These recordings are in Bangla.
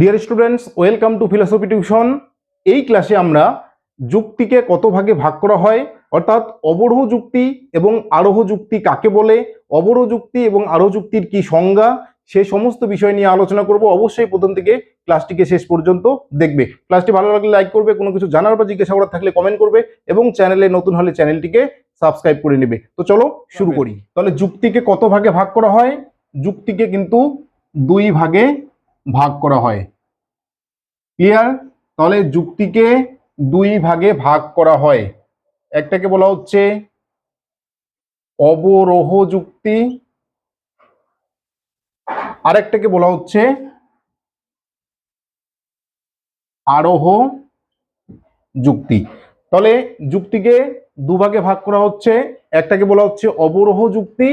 Dear students welcome to philosophy tuition এই ক্লাসে আমরা যুক্তিকে কত ভাগে ভাগ করা হয়? অর্থাৎ অবরোহ যুক্তি এবং আরোহ যুক্তি কাকে বলে? অবরোহ যুক্তি এবং আরোহ যুক্তির কি সংজ্ঞা? সেই সমস্ত বিষয় নিয়ে আলোচনা করব। অবশ্যই প্রথম থেকে ক্লাসটিকে শেষ পর্যন্ত দেখবে। ক্লাসটি ভালো লাগলে লাইক করবে কোনো কিছু জানার বা জিজ্ঞাসা করার থাকলে কমেন্ট করবে এবং চ্যানেলে নতুন হলে চ্যানেলটিকে সাবস্ক্রাইব করে নেবে। তো চলো শুরু করি। তাহলে যুক্তিকে কত ভাগে ভাগ করা হয়? যুক্তিকে কিন্তু দুই ভাগে ভাগ করা হয়। ক্লিয়ার তাহলে যুক্তিকে দুই ভাগে ভাগ করা হয়। একটাকে বলা হচ্ছে অবরোহ যুক্তি, আরেকটাকে বলা হচ্ছে আরোহ যুক্তি। তাহলে যুক্তিকে দুভাগে ভাগ করা হচ্ছে, একটাকে বলা হচ্ছে অবরোহ যুক্তি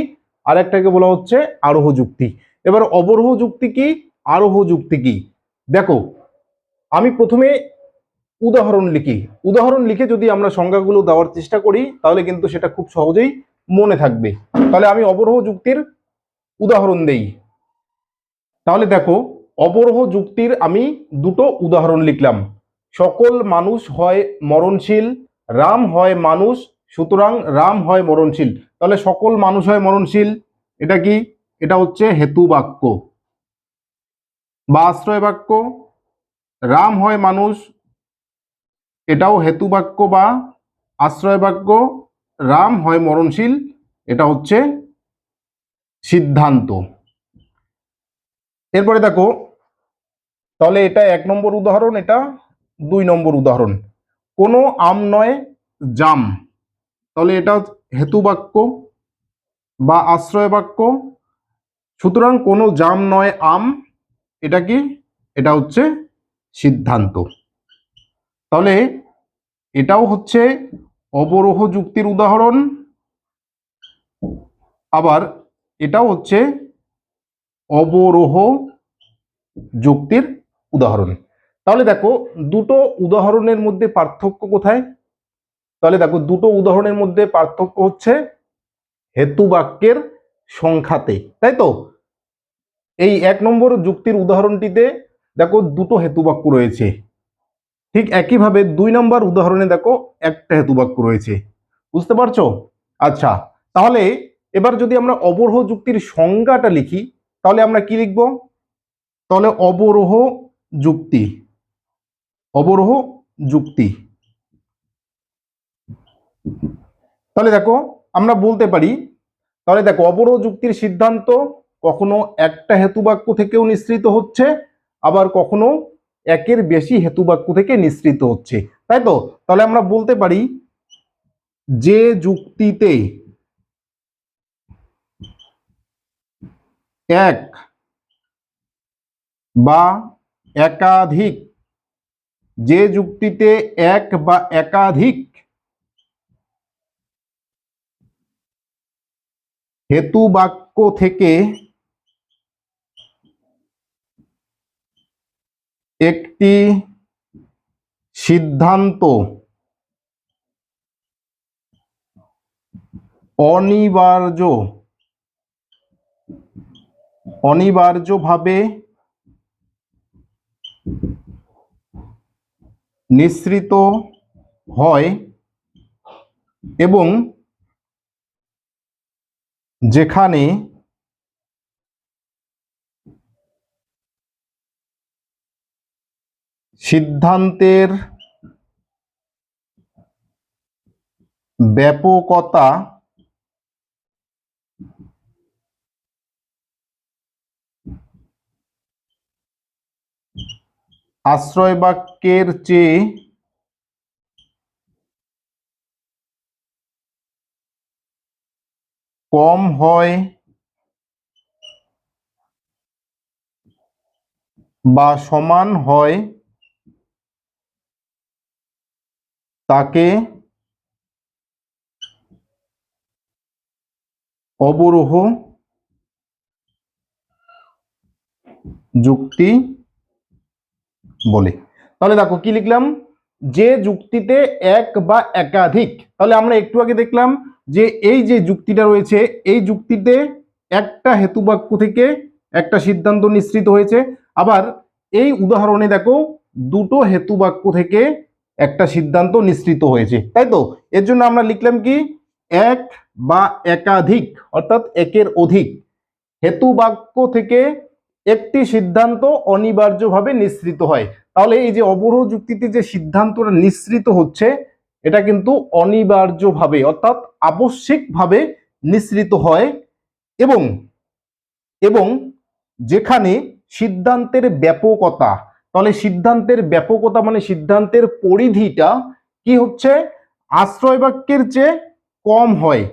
আর একটাকে বলা হচ্ছে আরোহ যুক্তি। এবার অবরোহ যুক্তি কি? আরোহ যুক্তি কি? দেখো, আমি প্রথমে উদাহরণ লিখি। উদাহরণ লিখে যদি আমরা সংজ্ঞাগুলো দেওয়ার চেষ্টা করি, তাহলে কিন্তু সেটা খুব সহজেই মনে থাকবে। তাহলে আমি অবরোহ যুক্তির উদাহরণ দেই। তাহলে দেখো, অবরোহ যুক্তির আমি দুটো উদাহরণ লিখলাম। সকল মানুষ হয় মরণশীল, রাম হয় মানুষ, সুতরাং রাম হয় মরণশীল। তাহলে সকল মানুষ হয় মরণশীল, এটা কি? এটা হচ্ছে হেতু বাক্য। বা আশ্রয় বাক্য, রাম হয় মানুষ, এটাও হেতু বাক্য বা আশ্রয় বাক্য, রাম হয় মরণশীল, এটা হচ্ছে সিদ্ধান্ত। এরপরে দেখো, তাহলে এটা এক নম্বর উদাহরণ, এটা দুই নম্বর উদাহরণ। কোনো আম নয়, জাম। তাহলে এটা হেতু বাক্য বা আশ্রয় বাক্য। সুতরাং কোনো জাম নয়, আম। এটা কি? এটা হচ্ছে সিদ্ধান্ত। তাহলে এটাও হচ্ছে অবরোহ যুক্তির উদাহরণ। আবার এটাও হচ্ছে অবরোহ যুক্তির উদাহরণ। তাহলে দেখো, দুটো উদাহরণের মধ্যে পার্থক্য কোথায়? তাহলে দেখো, দুটো উদাহরণের মধ্যে পার্থক্য হচ্ছে হেতু বাক্যের সংখ্যাতে, তাই তো? এই এক নম্বর যুক্তির উদাহরণটিতে দেখো দুটো হেতু বাক্য রয়েছে। ঠিক একইভাবে দুই নম্বর উদাহরণে দেখো একটা হেতু বাক্য রয়েছে। বুঝতে পারছ? আচ্ছা তাহলে এবার যদি আমরা অবরোহ যুক্তির সংজ্ঞাটা লিখি, তাহলে আমরা কি লিখব? তাহলে অবরোহ যুক্তি। অবরোহ যুক্তি। তাহলে দেখো আমরা বলতে পারি, তাহলে দেখো অবরোহ যুক্তির সিদ্ধান্ত কখনো একটা হেতু বাক্য থেকেও নিঃসৃত হচ্ছে, আবার কখনো একের বেশি হেতু বাক্য থেকে নিঃসৃত হচ্ছে। তাই তো? তাহলে আমরা বলতে পারি, যে যুক্তিতে এক বা একাধিক, যে যুক্তিতে এক বা একাধিক হেতু বাক্য থেকে একটি সিদ্ধান্ত অনিবার্য অনিবার্যভাবে নিঃসৃত হয় এবং যেখানে সিদ্ধান্তের ব্যাপকতা আশ্রয় বাক্যের চেয়ে কম হয় বা সমান হয় তাকে অবরোহ যুক্তি বলে। তাহলে দেখো কি লিখলাম? যে যুক্তিতে এক বা একাধিক। তাহলে আমরা একটু আগে দেখলাম যে এই যে যুক্তিটা রয়েছে, এই যুক্তিতে একটা হেতুবাক্য থেকে একটা সিদ্ধান্ত নিঃসৃত হয়েছে। আবার এই উদাহরণে দেখো, দুটো হেতু বাক্য থেকে একটা সিদ্ধান্ত নিঃসৃত হয়েছে, তাই তো? এর জন্য আমরা লিখলাম কি? এক বা একাধিক, অর্থাৎ একের অধিক। হেতু বাক্য থেকে একটি সিদ্ধান্ত অনিবার্যভাবে নিঃসৃত হয়। তাহলে এই যে অবরোহ যুক্তিতে যে সিদ্ধান্তটা নিঃসৃত হচ্ছে, এটা কিন্তু অনিবার্যভাবে, অর্থাৎ আবশ্যিকভাবে নিঃসৃত হয় এবং এবং যেখানে সিদ্ধান্তের ব্যাপকতা তাহলে সিদ্ধান্তের ব্যাপকতা মানে সিদ্ধান্তের পরিধিটা কি হচ্ছে? আশ্রয় বাক্যের চেয়ে কম হয়।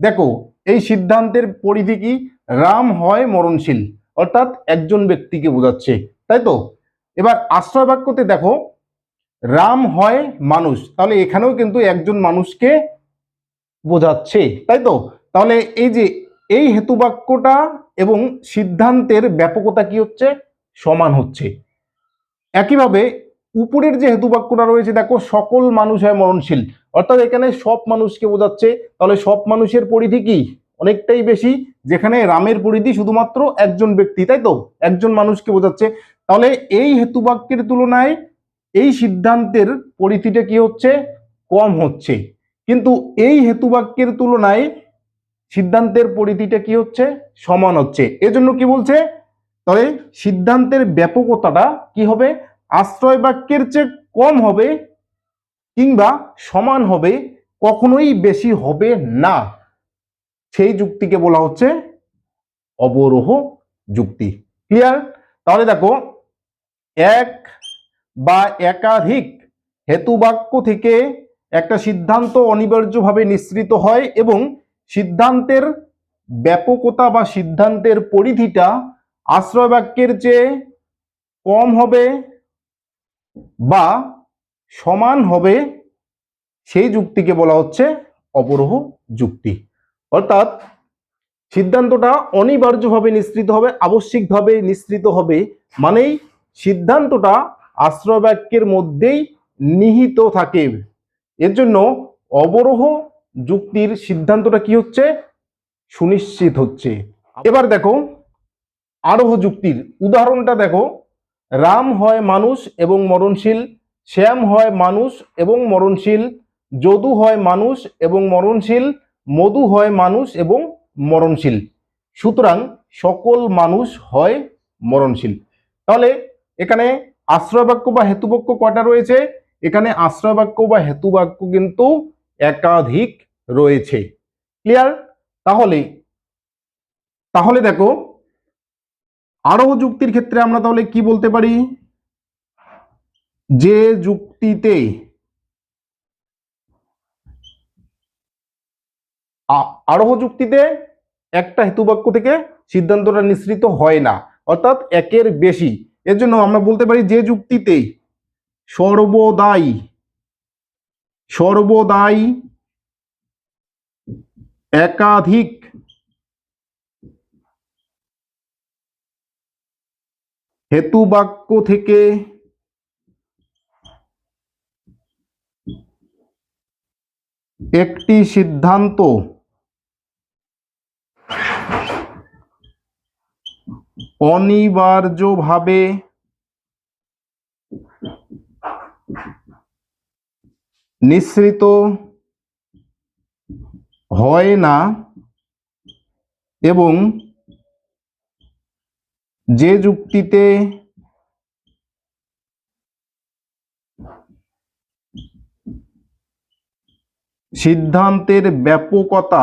দেখো, এই সিদ্ধান্তের পরিধি কি? রাম হয় মরণশীল, অর্থাৎ একজন ব্যক্তিকে বোঝাচ্ছে, তাই তো? এবার আশ্রয় বাক্যতে দেখো, রাম হয় মানুষ, তাহলে এখানেও কিন্তু একজন মানুষকে বোঝাচ্ছে, তাই তো? তাহলে এই যে, এই হেতুবাক্যটা এবং সিদ্ধান্তের ব্যাপকতা কি হচ্ছে? সমান হচ্ছে। একইভাবে উপরের যে হেতুবাক্যটা রয়েছে, দেখো সকল মানুষ হয় মরণশীল। অর্থাৎ এখানে সব মানুষকে বোঝাচ্ছে। তাহলে সব মানুষের পরিধি কি? অনেকটাই বেশি, যেখানে রামের পরিধি শুধুমাত্র একজন ব্যক্তি, তাই তো? একজন মানুষকে বোঝাচ্ছে। তাহলে এই হেতুবাক্যের তুলনায় এই সিদ্ধান্তের পরিধিটা কি হচ্ছে? কম হচ্ছে। কিন্তু এই হেতুবাক্যের তুলনায় সিদ্ধান্তের পরিধিটা কি হচ্ছে? সমান হচ্ছে। এজন্য কি বলছে? তবে সিদ্ধান্তের ব্যাপকতাটা কি হবে? আশ্রয় বাক্যের চেয়ে কম হবে কিংবা সমান হবে কখনোই বেশি হবে না? সেই যুক্তিকে বলা হচ্ছে অবরোহ যুক্তি। ক্লিয়ার? তাহলে দেখো, এক বা একাধিক হেতুবাক্য থেকে একটা সিদ্ধান্ত অনিবার্যভাবে নিঃসৃত হয় এবং সিদ্ধান্তের ব্যাপকতা বা সিদ্ধান্তের পরিধিটা আশ্রয় বাক্যের চেয়ে কম হবে বা সমান হবে, সেই যুক্তিকে বলা হচ্ছে অবরোহ যুক্তি। অর্থাৎ সিদ্ধান্তটা অনিবার্যভাবে নিঃসৃত হবে, আবশ্যিকভাবে নিঃসৃত হবে, মানেই সিদ্ধান্তটা আশ্রয় বাক্যের মধ্যেই নিহিত থাকে। এর জন্য অবরোহ যুক্তির সিদ্ধান্তটা কি হচ্ছে? সুনিশ্চিত হচ্ছে। এবার দেখো আরোহ যুক্তির। উদাহরণটা দেখো, রাম হয় মানুষ এবং মরণশীল, শ্যাম হয় মানুষ এবং মরণশীল, যদু হয় মানুষ এবং মরণশীল, মধু হয় মানুষ এবং মরণশীল। সুতরাং সকল মানুষ হয় মরণশীল। তাহলে এখানে আশ্রয় বাক্য বা হেতুবাক্য কটা রয়েছে? এখানে আশ্রয় বাক্য বা হেতুবাক্য কিন্তু একাধিক রয়েছে। ক্লিয়ার তাহলে তাহলে দেখো আরোহ যুক্তির ক্ষেত্রে আমরা তাহলে কি বলতে পারি? যে যুক্তিতে আরোহ যুক্তিতে একটা হেতুবাক্য থেকে সিদ্ধান্তটা নিঃসৃত হয় না, অর্থাৎ একের বেশি। এর জন্য আমরা বলতে পারি যে যুক্তিতে সর্বদাই সর্বদাই একাধিক হেতুবাক্য থেকে একটি সিদ্ধান্ত। অনিবার্যভাবে নিঃসৃত হয় না এবং যে যুক্তিতে সিদ্ধান্তের ব্যাপকতা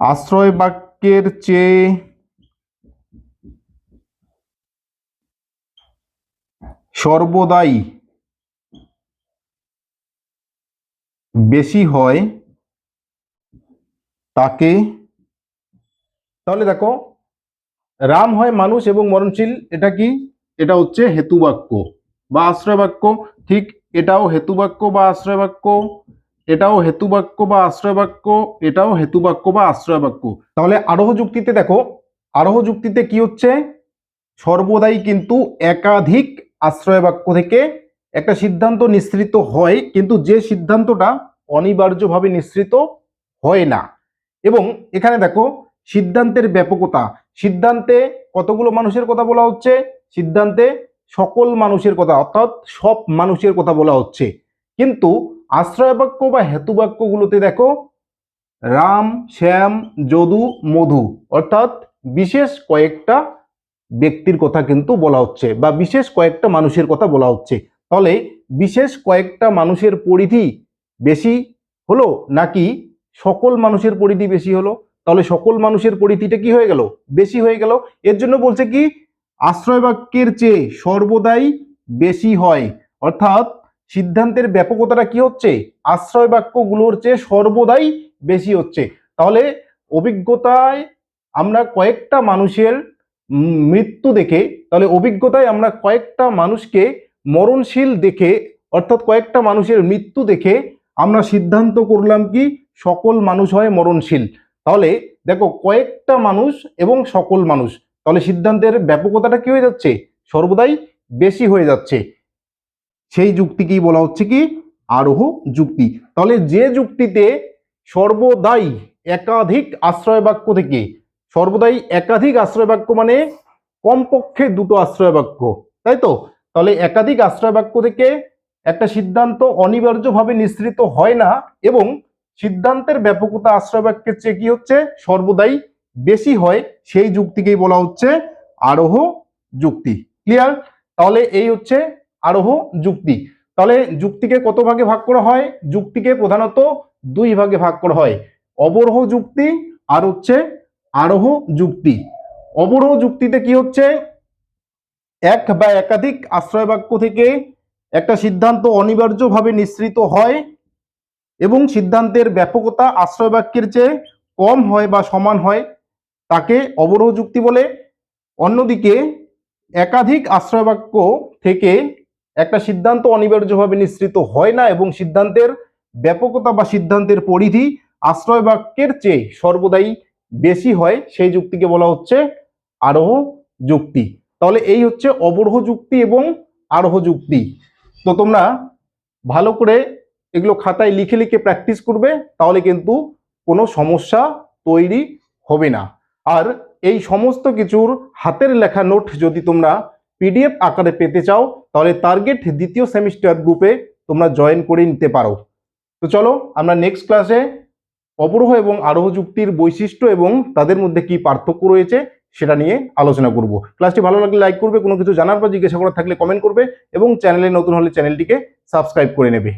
আশ্রয় বাক্যের চেয়ে সর্বদাই বেশি হয় তাকে, তাহলে দেখো, রাম হয় মানুষ এবং মরণশীল, এটা কি? এটা হচ্ছে হেতুবাক্য বা আশ্রয় বাক্য ঠিক এটাও হেতুবাক্য বা আশ্রয় বাক্য এটাও হেতুবাক্য বা আশ্রয় বাক্য এটাও হেতুবাক্য বা আশ্রয় বাক্য তাহলে আরোহ যুক্তিতে দেখো, আরোহ যুক্তিতে কি হচ্ছে? সর্বদাই কিন্তু একাধিক আশ্রয় বাক্য থেকে একটা সিদ্ধান্ত নিঃসৃত হয়, কিন্তু যে সিদ্ধান্তটা অনিবার্যভাবে নিঃসৃত হয় না। এবং এখানে দেখো, সিদ্ধান্তের ব্যাপকতা। সিদ্ধান্তে কতগুলো মানুষের কথা বলা হচ্ছে? সিদ্ধান্তে সকল মানুষের কথা, অর্থাৎ সব মানুষের কথা বলা হচ্ছে। কিন্তু আশ্রয় বাক্য বা হেতু বাক্যগুলোতে দেখো, রাম, শ্যাম, যদু, মধু, অর্থাৎ বিশেষ কয়েকটা ব্যক্তির কথা কিন্তু বলা হচ্ছে বা বিশেষ কয়েকটা মানুষের কথা বলা হচ্ছে। তাহলে বিশেষ কয়েকটা মানুষের পরিধি বেশি হলো নাকি সকল মানুষের পরিধি বেশি হলো? তাহলে সকল মানুষের পরিধিটা কি হয়ে গেল? বেশি হয়ে গেল। এর জন্য বলছে কি, আশ্রয় বাক্যের চেয়ে সর্বদাই বেশি হয়। অর্থাৎ সিদ্ধান্তের ব্যাপকতাটা কি হচ্ছে? আশ্রয় বাক্যগুলোর চেয়ে সর্বদাই বেশি হচ্ছে। তাহলে অভিজ্ঞতায় আমরা কয়েকটা মানুষের মৃত্যু দেখে, তাহলে অভিজ্ঞতায় আমরা কয়েকটা মানুষকে মরণশীল দেখে, অর্থাৎ কয়েকটা মানুষের মৃত্যু দেখে আমরা সিদ্ধান্ত করলাম কি, সকল মানুষ হয় মরণশীল। তাহলে দেখো, কয়েকটা মানুষ এবং সকল মানুষ। তাহলে সিদ্ধান্তের ব্যাপকতাটা কি হয়ে যাচ্ছে? সর্বদাই বেশি হয়ে যাচ্ছে। সেই যুক্তিকেই বলা হচ্ছে কি, আরোহ যুক্তি। তাহলে যে যুক্তিতে সর্বদাই একাধিক আশ্রয় বাক্য থেকে, সর্বদাই একাধিক আশ্রয় বাক্য মানে কমপক্ষে দুটো আশ্রয় বাক্য তাই তো? তাহলে একাধিক আশ্রয় বাক্য থেকে একটা সিদ্ধান্ত অনিবার্যভাবে নিঃসৃত হয় না এবং সিদ্ধান্তের ব্যাপকতা আশ্রয় বাক্যের চেয়ে কি হচ্ছে? সর্বদাই বেশি হয়। সেই যুক্তিকেই বলা হচ্ছে আরোহ যুক্তি। ক্লিয়ার তাহলে এই হচ্ছে আরোহ যুক্তি। তাহলে যুক্তিকে কত ভাগে ভাগ করা হয়? যুক্তিকে প্রধানত দুই ভাগে ভাগ করা হয়। অবরোহ যুক্তি আর হচ্ছে আরোহ যুক্তি। অবরোহ যুক্তিতে কি হচ্ছে? এক বা একাধিক আশ্রয় বাক্য থেকে একটা সিদ্ধান্ত অনিবার্যভাবে নিঃসৃত হয় এবং সিদ্ধান্তের ব্যাপকতা আশ্রয় বাক্যের চেয়ে কম হয় বা সমান হয়, তাকে অবরোহ যুক্তি বলে। অন্যদিকে, একাধিক আশ্রয় বাক্য থেকে একটা সিদ্ধান্ত অনিবার্যভাবে নিঃসৃত হয় না এবং সিদ্ধান্তের ব্যাপকতা বা সিদ্ধান্তের পরিধি আশ্রয় বাক্যের চেয়ে সর্বদাই বেশি হয়, সেই যুক্তিকে বলা হচ্ছে আরোহ যুক্তি। তাহলে এই হচ্ছে অবরোহ যুক্তি এবং আরোহ যুক্তি। তো তোমরা ভালো করে এগুলো খাতায় লিখে লিখে প্র্যাকটিস করবে, তাহলে কিন্তু কোনো সমস্যা তৈরি হবে না। আর এই সমস্ত কিছুর হাতের লেখা নোট যদি তোমরা পিডিএফ আকারে পেতে চাও, তাহলে টার্গেট দ্বিতীয় সেমিস্টার গ্রুপে তোমরা জয়েন করে নিতে পারো। তো চলো আমরা নেক্সট ক্লাসে অবরোহ এবং আরোহ যুক্তির বৈশিষ্ট্য এবং তাদের মধ্যে কি পার্থক্য রয়েছে সেটা নিয়ে আলোচনা করব। ক্লাসটি ভালো লাগলে লাইক করবে, কোনো কিছু জানার বা জিজ্ঞাসা করার থাকলে কমেন্ট করবে এবং চ্যানেলে নতুন হলে চ্যানেলটিকে সাবস্ক্রাইব করে নেবে।